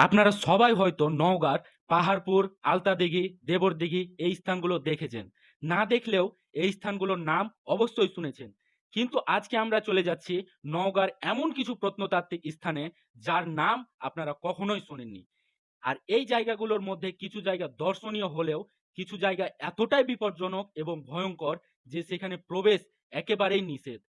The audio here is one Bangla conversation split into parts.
আপনারা সবাই হয়তো নওগাঁর পাহাড়পুর, আলতাদিঘি, দেবরদিঘি এই স্থানগুলো দেখেছেন। না দেখলেও এই স্থানগুলোর নাম অবশ্যই শুনেছেন। কিন্তু আজকে আমরা চলে যাচ্ছি নওগাঁর এমন কিছু প্রত্নতাত্ত্বিক স্থানে যার নাম আপনারা কখনোই শোনেননি। আর এই জায়গাগুলোর মধ্যে কিছু জায়গা দর্শনীয় হলেও কিছু জায়গা এতটাই বিপজ্জনক এবং ভয়ঙ্কর যে সেখানে প্রবেশ একেবারেই নিষেধ।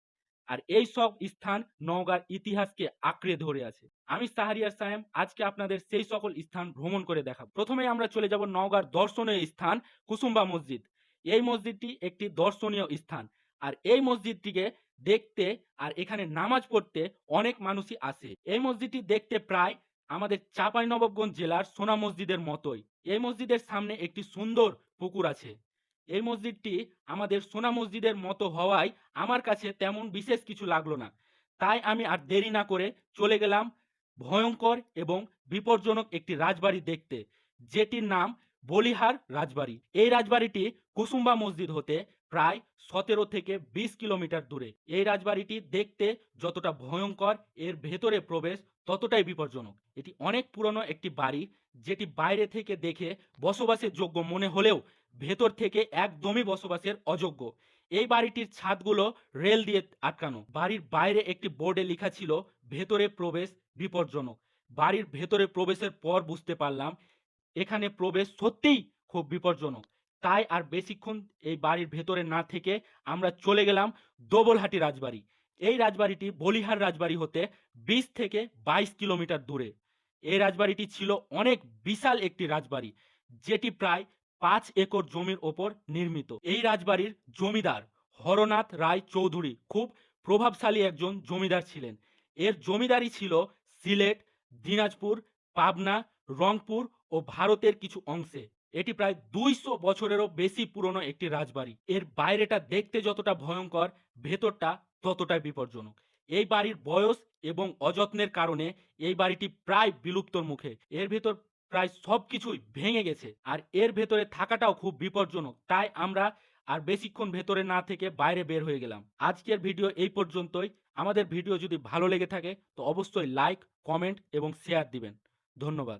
আর এই সব স্থান নওগাঁর ইতিহাসকে আঁকড়ে ধরে আছে। আমি সাহারিয়ার সাহেব, আজকে আপনাদের সেই সকল স্থান ভ্রমণ করে দেখাবো। প্রথমে আমরা চলে যাব নওগাঁর দর্শনীয় স্থান কুসুম্বা মসজিদ। এই মসজিদটি একটি দর্শনীয় স্থান। আর এই মসজিদটিকে দেখতে আর এখানে নামাজ পড়তে অনেক মানুষই আসে। এই মসজিদটি দেখতে প্রায় আমাদের চাঁপাইনবাবগঞ্জ জেলার সোনা মসজিদের মতোই। এই মসজিদের সামনে একটি সুন্দর পুকুর আছে। এই মসজিদটি আমাদের সোনা মসজিদের মতো হওয়ায় আমার কাছে তেমন বিশেষ কিছু লাগল না। তাই আমি আর দেরি না করে চলে গেলাম ভয়ঙ্কর এবং বিপজ্জনক একটি রাজবাড়ি দেখতে, যেটির নাম বলিহার রাজবাড়ি। এই রাজবাড়িটি কুসুম্বা মসজিদ হতে প্রায় সতেরো থেকে বিশ কিলোমিটার দূরে। এই রাজবাড়িটি দেখতে যতটা ভয়ঙ্কর, এর ভেতরে প্রবেশ ততটাই বিপজ্জনক। এটি অনেক পুরনো একটি বাড়ি, যেটি বাইরে থেকে দেখে বসবাসের যোগ্য মনে হলেও ভেতর থেকে একদমই বসবাসের অযোগ্য। এই বাড়িটির ছাদগুলো রেল দিয়ে আটকানো। বাড়ির বাইরে একটি বোর্ডে লেখা ছিল, ভেতরে প্রবেশ বিপজ্জনক। বাড়ির ভেতরে প্রবেশের পর বুঝতে পারলাম, এখানে প্রবেশ সত্যিই খুব বিপজ্জনক। তাই আর বেশিক্ষণ এই বাড়ির ভেতরে না থেকে আমরা চলে গেলাম দোবলহাটি রাজবাড়ি। এই রাজবাড়িটি বলিহার রাজবাড়ি হতে বিশ থেকে বাইশ কিলোমিটার দূরে। এই রাজবাড়িটি ছিল অনেক বিশাল একটি রাজবাড়ি, যেটি প্রায় পাঁচ একর জমির ওপর নির্মিত। এই রাজবাড়ির জমিদার হরনাথ রায় চৌধুরী খুব প্রভাবশালী একজন জমিদার ছিলেন। এর জমিদারি ছিল সিলেট, দিনাজপুর, পাবনা, রংপুর ও ভারতের কিছু অংশে। এটি প্রায় দুইশো বছরেরও বেশি পুরনো একটি রাজবাড়ি। এর বাইরেটা দেখতে যতটা ভয়ঙ্কর, ভেতরটা ততটাই বিপজ্জনক। এই বাড়ির বয়স এবং অযত্নের কারণে এই বাড়িটি প্রায় বিলুপ্তর মুখে। এর ভেতর প্রায় সব কিছুই ভেঙে গেছে। আর এর ভেতরে থাকাটাও খুব বিপজ্জনক। তাই আমরা আর বেশিক্ষণ ভেতরে না থেকে বাইরে বের হয়ে গেলাম। আজকের ভিডিও এই পর্যন্তই। আমাদের ভিডিও যদি ভালো লেগে থাকে, তো অবশ্যই লাইক কমেন্ট এবং শেয়ার দিবেন। ধন্যবাদ।